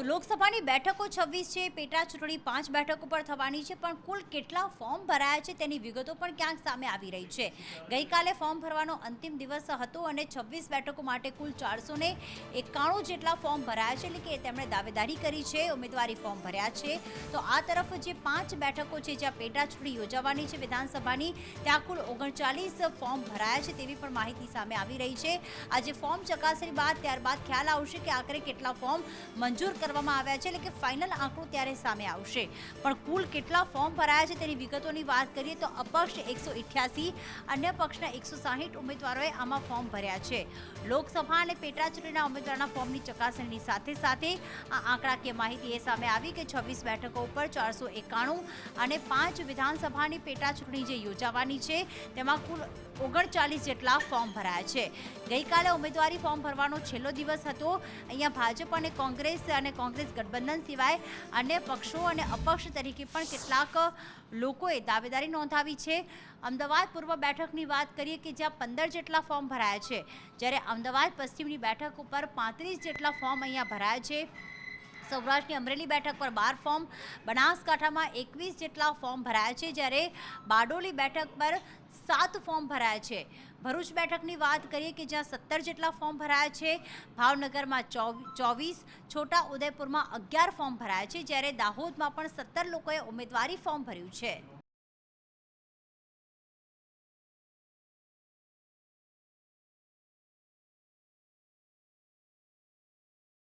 તો લોકસભાની બેઠકો છવ્વીસ છે, પેટા ચૂંટણી પાંચ બેઠકો પર થવાની છે, પણ કુલ કેટલા ફોર્મ ભરાયા છે તેની વિગતો પણ ક્યાંક સામે આવી રહી છે. ગઈકાલે ફોર્મ ભરવાનો અંતિમ દિવસ હતો અને છવ્વીસ બેઠકો માટે કુલ ચારસો એકાણું જેટલા ફોર્મ ભરાયા છે, એટલે કે તેમણે દાવેદારી કરી છે, ઉમેદવારી ફોર્મ ભર્યા છે. તો આ તરફ જે પાંચ બેઠકો છે જ્યાં પેટા ચૂંટણી યોજાવાની છે વિધાનસભાની, ત્યાં કુલ ઓગણચાલીસ ફોર્મ ભરાયા છે તેવી પણ માહિતી સામે આવી રહી છે. આજે ફોર્મ ચકાસણી બાદ ત્યારબાદ ખ્યાલ આવશે કે આખરે કેટલા ફોર્મ મંજૂર કરવામાં આવ્યા છે, એટલે કે ફાઇનલ આંકડો ત્યારે સામે આવશે. પણ કુલ કેટલા ફોર્મ ભરાયા છે તેની વિગતોની વાત કરીએ તો અપક્ષ એકસો અન્ય પક્ષના એકસો ઉમેદવારોએ આમાં ફોર્મ ભર્યા છે. લોકસભા અને પેટા ચૂંટણીના ઉમેદવારના ફોર્મની ચકાસણીની સાથે સાથે આ આંકડાકીય માહિતી એ સામે આવી કે છવ્વીસ બેઠકો ઉપર ચારસો એકાણું અને પાંચ વિધાનસભાની પેટા ચૂંટણી જે યોજાવાની છે, તેમાં કુલ ઓગણચાલીસ જેટલા ફોર્મ ભરાયા છે. ગઈકાલે ઉમેદવારી ફોર્મ ભરવાનો છેલ્લો દિવસ હતો. અહીંયા ભાજપ અને કોંગ્રેસ અને કોંગ્રેસ ગઠબંધન સિવાય અન્ય પક્ષો અને અપક્ષ તરીકે પણ કેટલાક લોકોએ દાવેદારી નોંધાવી છે. અમદાવાદ પૂર્વ બેઠકની વાત કરીએ કે જ્યાં પંદર જેટલા ફોર્મ ભરાયા છે, જ્યારે અમદાવાદ પશ્ચિમની બેઠક ઉપર પાંત્રીસ જેટલા ફોર્મ અહીંયા ભરાયા છે. સૌરાષ્ટ્રની અમરેલી બેઠક પર બાર ફોર્મ, બનાસકાંઠામાં એકવીસ જેટલા ફોર્મ ભરાયા છે, જ્યારે બારડોલી બેઠક પર સાત ફોર્મ ભરાયા છે. ભરૂચ બેઠકની વાત કરીએ કે જ્યાં સત્તર જેટલા ફોર્મ ભરાયા છે, ભાવનગરમાં ચોવીસ, છોટા ઉદયપુરમાં અગિયાર ફોર્મ ભરાયા છે, જ્યારે દાહોદમાં પણ સત્તર લોકોએ ઉમેદવારી ફોર્મ ભર્યું છે.